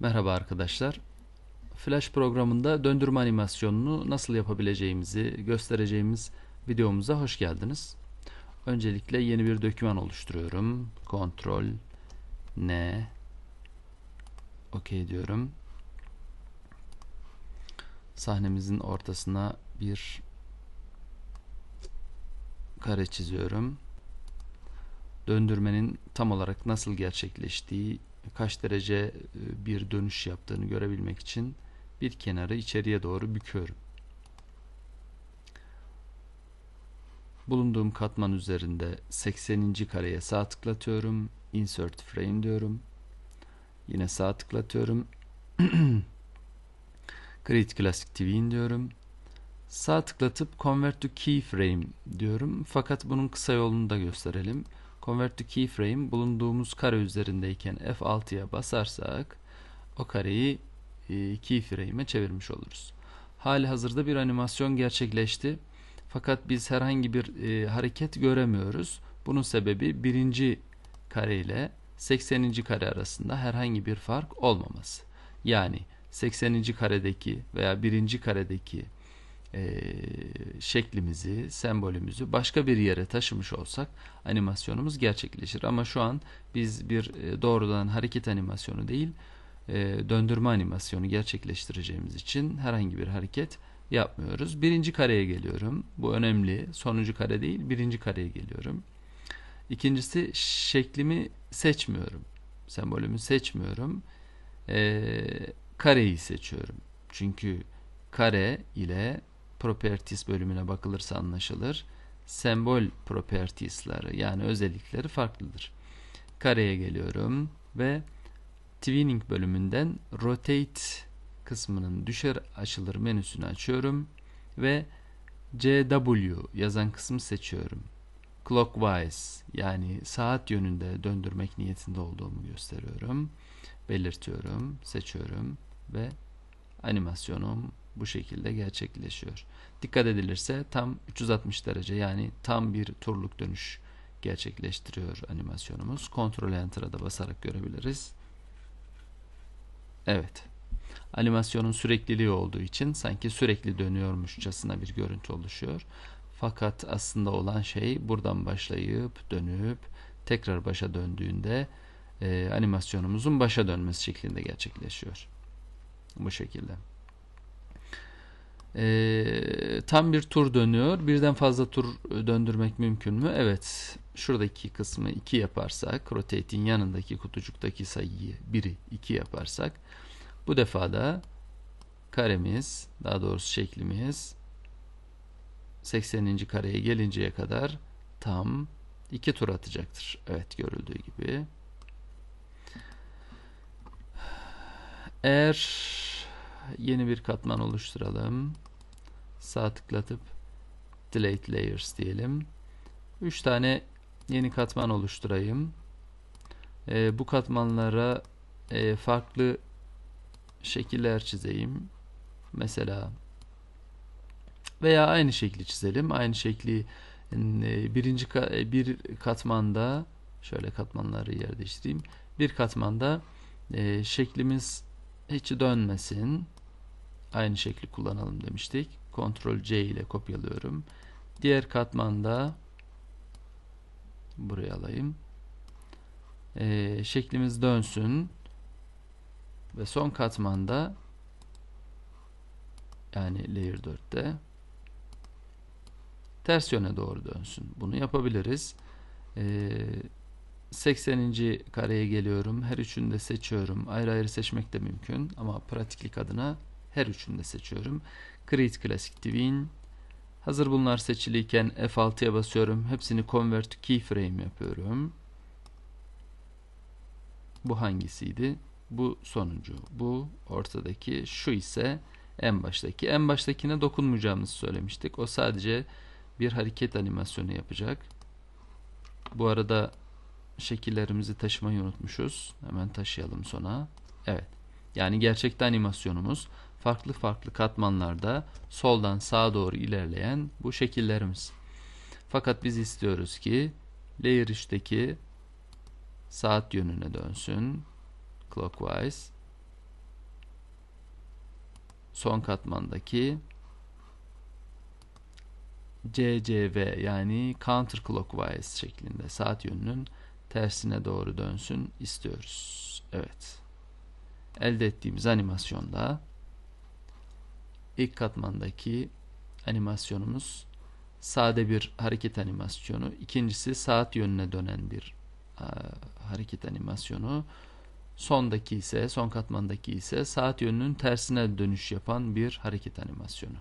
Merhaba arkadaşlar. Flash programında döndürme animasyonunu nasıl yapabileceğimizi göstereceğimiz videomuza hoş geldiniz. Öncelikle yeni bir doküman oluşturuyorum. Ctrl N OK diyorum. Sahnemizin ortasına bir kare çiziyorum. Döndürmenin tam olarak nasıl gerçekleştiği kaç derece e, bir dönüş yaptığını görebilmek için bir kenarı içeriye doğru büküyorum. Bulunduğum katman üzerinde 80. kareye sağ tıklatıyorum. Insert frame diyorum. Yine sağ tıklatıyorum. Create Classic Tween diyorum. Sağ tıklatıp Convert to Keyframe diyorum. Fakat bunun kısa yolunu da gösterelim. Convert to Keyframe bulunduğumuz kare üzerindeyken F6'ya basarsak o kareyi e, keyframe'e çevirmiş oluruz. Hali hazırda bir animasyon gerçekleşti. Fakat biz herhangi bir e, hareket göremiyoruz. Bunun sebebi birinci kare ile 80. kare arasında herhangi bir fark olmaması. Yani 80. karedeki veya birinci karedeki e, şeklimizi, sembolümüzü başka bir yere taşımış olsak animasyonumuz gerçekleşir. Ama şu an biz bir e, doğrudan hareket animasyonu değil, e, döndürme animasyonu gerçekleştireceğimiz için herhangi bir hareket yapmıyoruz. Birinci kareye geliyorum. Bu önemli. Sonuncu kare değil, birinci kareye geliyorum. İkincisi şeklimi seçmiyorum. Sembolümü seçmiyorum. E, kareyi seçiyorum. Çünkü kare ile properties bölümüne bakılırsa anlaşılır. Sembol properties'ları yani özellikleri farklıdır. Kareye geliyorum ve Twinning bölümünden Rotate kısmının düşer açılır menüsünü açıyorum ve CW yazan kısmı seçiyorum. Clockwise yani saat yönünde döndürmek niyetinde olduğumu gösteriyorum. Belirtiyorum, seçiyorum ve animasyonum bu şekilde gerçekleşiyor. Dikkat edilirse tam 360 derece yani tam bir turluk dönüş gerçekleştiriyor animasyonumuz. Ctrl Enter'a da basarak görebiliriz. Evet. Animasyonun sürekliliği olduğu için sanki sürekli dönüyormuşçasına bir görüntü oluşuyor. Fakat aslında olan şey buradan başlayıp dönüp tekrar başa döndüğünde e, animasyonumuzun başa dönmesi şeklinde gerçekleşiyor. Bu şekilde. Ee, tam bir tur dönüyor. Birden fazla tur döndürmek mümkün mü? Evet. Şuradaki kısmı 2 yaparsak, rotate'in yanındaki kutucuktaki sayıyı 1'i 2 yaparsak bu defa da karemiz, daha doğrusu şeklimiz 80. kareye gelinceye kadar tam 2 tur atacaktır. Evet görüldüğü gibi. Eğer yeni bir katman oluşturalım. Sağ tıklatıp Delete Layers diyelim. 3 tane yeni katman oluşturayım. E, bu katmanlara e, farklı şekiller çizeyim. Mesela veya aynı şekli çizelim. Aynı şekli e, birinci e, bir katmanda şöyle katmanları yer değiştireyim. Bir katmanda e, şeklimiz hiç dönmesin. Aynı şekli kullanalım demiştik. Ctrl C ile kopyalıyorum. Diğer katmanda buraya alayım. Ee, şeklimiz dönsün. Ve son katmanda yani layer 4'te ters yöne doğru dönsün. Bunu yapabiliriz. Ee, 80. kareye geliyorum. Her üçünü de seçiyorum. Ayrı ayrı seçmek de mümkün ama pratiklik adına her üçünü de seçiyorum. Create Classic Twin. Hazır bunlar seçiliyken F6'ya basıyorum. Hepsini Convert Keyframe yapıyorum. Bu hangisiydi? Bu sonuncu. Bu ortadaki. Şu ise en baştaki. En baştakine dokunmayacağımızı söylemiştik. O sadece bir hareket animasyonu yapacak. Bu arada şekillerimizi taşımayı unutmuşuz. Hemen taşıyalım sona. Evet. Yani gerçekte animasyonumuz farklı farklı katmanlarda soldan sağa doğru ilerleyen bu şekillerimiz. Fakat biz istiyoruz ki layer 3'teki saat yönüne dönsün. Clockwise. son katmandaki CCV yani counterclockwise şeklinde saat yönünün tersine doğru dönsün istiyoruz. Evet. Elde ettiğimiz animasyonda ilk katmandaki animasyonumuz sade bir hareket animasyonu. İkincisi saat yönüne dönen bir e, hareket animasyonu. Sondaki ise, son katmandaki ise saat yönünün tersine dönüş yapan bir hareket animasyonu.